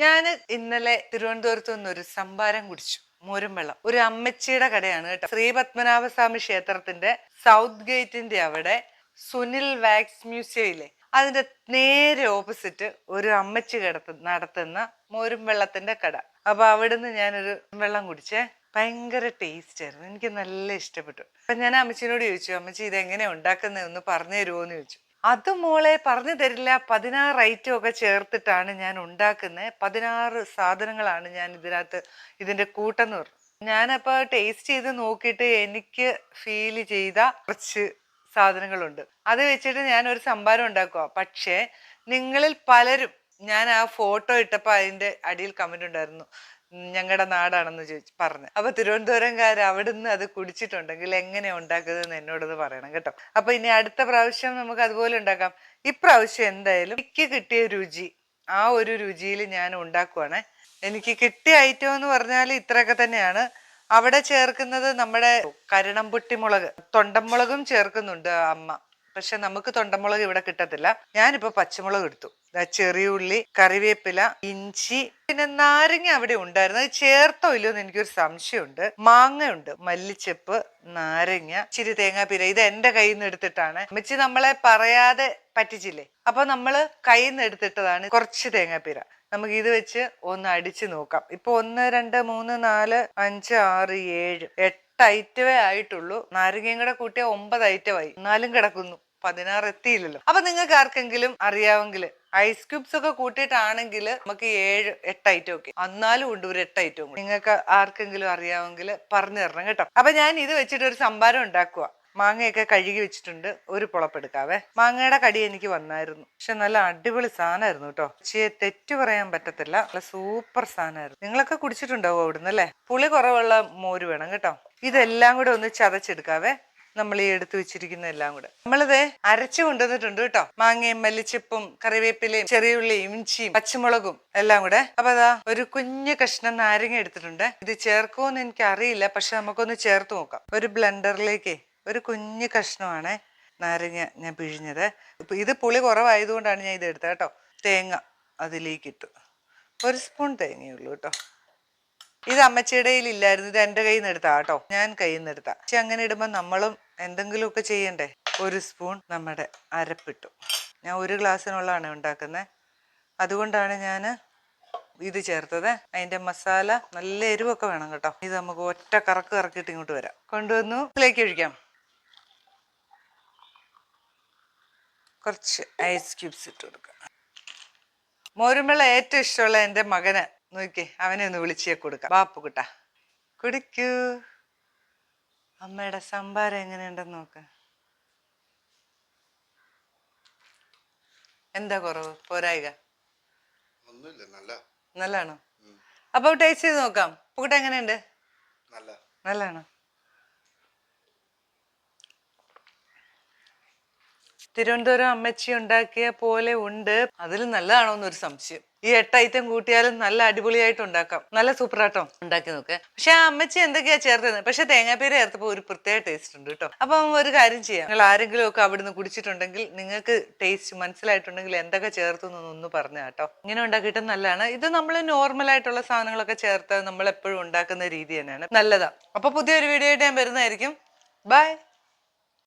ഞാൻ ഇന്നലെ തിരുവനന്തപുരത്ത് നിന്ന് ഒരു സംഭാരം കുടിച്ചു മോരും വെള്ളം. ഒരു അമ്മച്ചിയുടെ കടയാണ് കേട്ടോ. ശ്രീ പത്മനാഭസ്വാമി ക്ഷേത്രത്തിന്റെ സൗത്ത് ഗേറ്റിന്റെ അവിടെ സുനിൽ വാക്സ് മ്യൂസിയം ഇല്ലേ? അതിന്റെ നേരെ ഓപ്പോസിറ്റ് ഒരു അമ്മച്ചി കിടത്ത് നടത്തുന്ന മോരും വെള്ളത്തിന്റെ കട. അപ്പൊ അവിടുന്ന് ഞാനൊരു വെള്ളം കുടിച്ചേ. ഭയങ്കര ടേസ്റ്റ് ആയിരുന്നു. എനിക്ക് നല്ല ഇഷ്ടപ്പെട്ടു. അപ്പൊ ഞാൻ അമ്മച്ചിനോട് ചോദിച്ചു അമ്മച്ചി ഇത് എങ്ങനെയാ ഉണ്ടാക്കുന്നത് ഒന്ന് പറഞ്ഞു തരുമോ എന്ന് ചോദിച്ചു. അത് മോളെ പറഞ്ഞു തരില്ല. പതിനാറ് ഐറ്റം ഒക്കെ ചേർത്തിട്ടാണ് ഞാൻ ഉണ്ടാക്കുന്നത് പതിനാറ് സാധനങ്ങളാണ് ഞാൻ ഇതിനകത്ത് ഇതിന്റെ കൂട്ടെന്ന് പറഞ്ഞു. ഞാനപ്പോ ടേസ്റ്റ് ചെയ്ത് നോക്കിയിട്ട് എനിക്ക് ഫീൽ ചെയ്ത കുറച്ച് സാധനങ്ങളുണ്ട്. അത് വെച്ചിട്ട് ഞാൻ ഒരു സംഭാരം ഉണ്ടാക്കുക പക്ഷേ നിങ്ങളിൽ പലരും ഞാൻ ആ ഫോട്ടോ ഇട്ടപ്പോൾ അതിന്റെ അടിയിൽ കമന്റ് ഉണ്ടായിരുന്നു. ഞങ്ങളുടെ നാടാണെന്ന് ചോദിച്ചു പറഞ്ഞു. അപ്പൊ തിരുവനന്തപുരംകാർ അവിടുന്ന് അത് കുടിച്ചിട്ടുണ്ടെങ്കിൽ എങ്ങനെ ഉണ്ടാക്കുന്നതെന്ന് എന്നോടത് പറയണം കേട്ടോ. അപ്പൊ ഇനി അടുത്ത പ്രാവശ്യം നമുക്ക് അതുപോലെ ഉണ്ടാക്കാം. ഇപ്രാവശ്യം എന്തായാലും എനിക്ക് കിട്ടിയ രുചി ആ ഒരു രുചിയിൽ ഞാൻ ഉണ്ടാക്കുവാണ്. എനിക്ക് കിട്ടിയ ഐറ്റം എന്ന് പറഞ്ഞാൽ ഇത്രയൊക്കെ തന്നെയാണ്. അവിടെ ചേർക്കുന്നത് നമ്മുടെ കരുണംപുട്ടി മുളക് തൊണ്ടമുളകും ചേർക്കുന്നുണ്ട് അമ്മ. പക്ഷെ നമുക്ക് തൊണ്ടമുളക് ഇവിടെ കിട്ടത്തില്ല. ഞാനിപ്പോ പച്ചമുളക് എടുത്തു. ചെറിയ ഉള്ളി കറിവേപ്പില ഇഞ്ചി പിന്നെ നാരങ്ങ അവിടെ ഉണ്ടായിരുന്നു. അത് ചേർത്തോ ഇല്ലയോ എന്ന് എനിക്കൊരു സംശയമുണ്ട്. മാങ്ങയുണ്ട് മല്ലിച്ചെപ്പ് നാരങ്ങ ഇച്ചിരി തേങ്ങാപ്പീര. ഇത് എന്റെ കയ്യിൽ നിന്ന് എടുത്തിട്ടാണ്. അമ്മച്ചി നമ്മളെ പറയാതെ പറ്റിച്ചില്ലേ? അപ്പൊ നമ്മൾ കയ്യിൽ നിന്ന് എടുത്തിട്ടതാണ് കുറച്ച് തേങ്ങാപ്പീര. നമുക്ക് ഇത് വെച്ച് ഒന്ന് അടിച്ചു നോക്കാം. ഇപ്പൊ ഒന്ന് രണ്ട് മൂന്ന് നാല് അഞ്ച് ആറ് ഏഴ് എട്ട് ഐറ്റമേ ആയിട്ടുള്ളൂ. നാരങ്ങയും കൂടെ കൂട്ടിയ ഒമ്പത് ഐറ്റമായി എന്നാലും കിടക്കുന്നു. പതിനാറ് എത്തിയില്ലല്ലോ. അപ്പൊ നിങ്ങൾക്ക് ആർക്കെങ്കിലും അറിയാമെങ്കിൽ ഐസ് ക്യൂബ്സ് ഒക്കെ കൂട്ടിയിട്ടാണെങ്കിൽ നമുക്ക് ഏഴ് എട്ട് ഐറ്റം ഒക്കെ. അന്നാലും ഉണ്ട് ഒരു എട്ട് ഐറ്റവും നിങ്ങൾക്ക് ആർക്കെങ്കിലും അറിയാമെങ്കിൽ പറഞ്ഞു തരണം കേട്ടോ. അപ്പൊ ഞാൻ ഇത് വെച്ചിട്ട് ഒരു സംഭാരം ഉണ്ടാക്കുക മാങ്ങയൊക്കെ കഴുകി വെച്ചിട്ടുണ്ട്. ഒരു പുളപ്പെടുക്കാവേ. മാങ്ങയുടെ കടി എനിക്ക് വന്നായിരുന്നു. പക്ഷെ നല്ല അടിപൊളി സാധനമായിരുന്നു കേട്ടോ. പക്ഷേ തെറ്റു പറയാൻ പറ്റത്തില്ല. നല്ല സൂപ്പർ സാധനമായിരുന്നു. നിങ്ങളൊക്കെ കുടിച്ചിട്ടുണ്ടാവും അവിടുന്ന് അല്ലേ? പുളി കുറവുള്ള മോര് വേണം കേട്ടോ. ഇതെല്ലാം കൂടെ ഒന്ന് ചതച്ചെടുക്കാവേ. നമ്മൾ ഈ എടുത്തു വെച്ചിരിക്കുന്ന എല്ലാം കൂടെ. നമ്മളിത് അരച്ചു കൊണ്ടുവന്നിട്ടുണ്ട് കേട്ടോ. മാങ്ങയും മല്ലിച്ചപ്പും കറിവേപ്പിലയും ചെറിയുള്ളിയും ഇഞ്ചിയും പച്ചമുളകും എല്ലാം കൂടെ. അപ്പൊ അതാ ഒരു കുഞ്ഞു കഷ്ണം നാരങ്ങ എടുത്തിട്ടുണ്ട്. ഇത് ചേർക്കുമെന്ന് എനിക്ക് അറിയില്ല പക്ഷെ നമുക്കൊന്ന് ചേർത്ത് നോക്കാം. ഒരു ബ്ലെൻഡറിലേക്ക് ഒരു കുഞ്ഞു കഷ്ണമാണ് നാരങ്ങ ഞാൻ പിഴിഞ്ഞത്. ഇത് പുളി കുറവായതുകൊണ്ടാണ് ഞാൻ ഇത് എടുത്തത് കേട്ടോ. തേങ്ങ അതിലേക്ക് ഇട്ടു. ഒരു സ്പൂൺ തേങ്ങയുള്ളൂ കേട്ടോ. ഇത് അമ്മച്ചിയുടെ കയ്യിൽ ഇല്ലായിരുന്നു ഇത് എന്റെ കയ്യിൽ നിന്ന് എടുത്താ കേട്ടോ. ഞാൻ കയ്യിൽ നിന്ന് എടുത്താ. പക്ഷെ അങ്ങനെ ഇടുമ്പോൾ നമ്മളും എന്തെങ്കിലുമൊക്കെ ചെയ്യണ്ടേ? ഒരു സ്പൂൺ നമ്മുടെ അരപ്പിട്ടു. ഞാൻ ഒരു ഗ്ലാസ്സിനുള്ളതാണ് ഉണ്ടാക്കുന്നത് അതുകൊണ്ടാണ് ഞാൻ ഇത് ചേർത്തത്. അതിന്റെ മസാല നല്ല എരിവൊക്കെ വേണം കേട്ടോ. ഇത് നമുക്ക് ഒറ്റ കറക്ക് കറക്കിട്ട് ഇങ്ങോട്ട് വരാം. കൊണ്ടുവന്നു. ഇതിലേക്ക് ഒഴിക്കാം. കുറച്ച് ഐസ് ക്യൂബ്സ് ഇട്ട് കൊടുക്കാം. മോരുമ്പള ഏറ്റവും ഇഷ്ടമുള്ള എന്റെ മകന് നോക്കിയേ അവനെ ഒന്ന് വിളിച്ചേ കൊടുക്കാം. ബാപ്പു കുട്ട കുടിക്കൂ. അമ്മയുടെ സംഭാരം എങ്ങനെയുണ്ടെന്ന് നോക്ക്. എന്താ കുറവ്? പോരായിക? ഒന്നുമില്ല നല്ല. നല്ലതാണോ? അപ്പൊ ടേസ്റ്റ് ചെയ്ത് നോക്കാം. പുകുട്ട എങ്ങനെയുണ്ട്? നല്ല. നല്ലതാണോ? തിരുവനന്തപുരം അമ്മച്ചി ഉണ്ടാക്കിയ പോലെ ഉണ്ട്. അതിൽ നല്ലതാണോ എന്നൊരു സംശയം. ഈ എട്ട് ഐറ്റം കൂട്ടിയാലും നല്ല അടിപൊളിയായിട്ട് ഉണ്ടാക്കാം. നല്ല സൂപ്പറാട്ടോ. ഉണ്ടാക്കി നോക്ക്. പക്ഷെ ആ അമ്മച്ചി എന്തൊക്കെയാ ചേർത്തത്? പക്ഷെ തേങ്ങാപ്പീര ചേർത്തപ്പോൾ ഒരു പ്രത്യേക ടേസ്റ്റ് ഉണ്ട് കേട്ടോ. അപ്പം ഒരു കാര്യം ചെയ്യാം. നിങ്ങൾ ആരെങ്കിലും ഒക്കെ അവിടുന്ന് കുടിച്ചിട്ടുണ്ടെങ്കിൽ നിങ്ങൾക്ക് ടേസ്റ്റ് മനസ്സിലായിട്ടുണ്ടെങ്കിൽ എന്തൊക്കെ ചേർത്തു എന്നൊന്ന് പറഞ്ഞു കേട്ടോ. ഇങ്ങനെ ഉണ്ടാക്കിയിട്ട് നല്ലതാണ്. ഇത് നമ്മൾ നോർമൽ ആയിട്ടുള്ള സാധനങ്ങളൊക്കെ ചേർത്ത് നമ്മൾ എപ്പോഴും ഉണ്ടാക്കുന്ന രീതി തന്നെയാണ്. നല്ലതാ. അപ്പൊ പുതിയൊരു വീഡിയോ ആയിട്ട് ഞാൻ വരുന്നതായിരിക്കും. ബൈ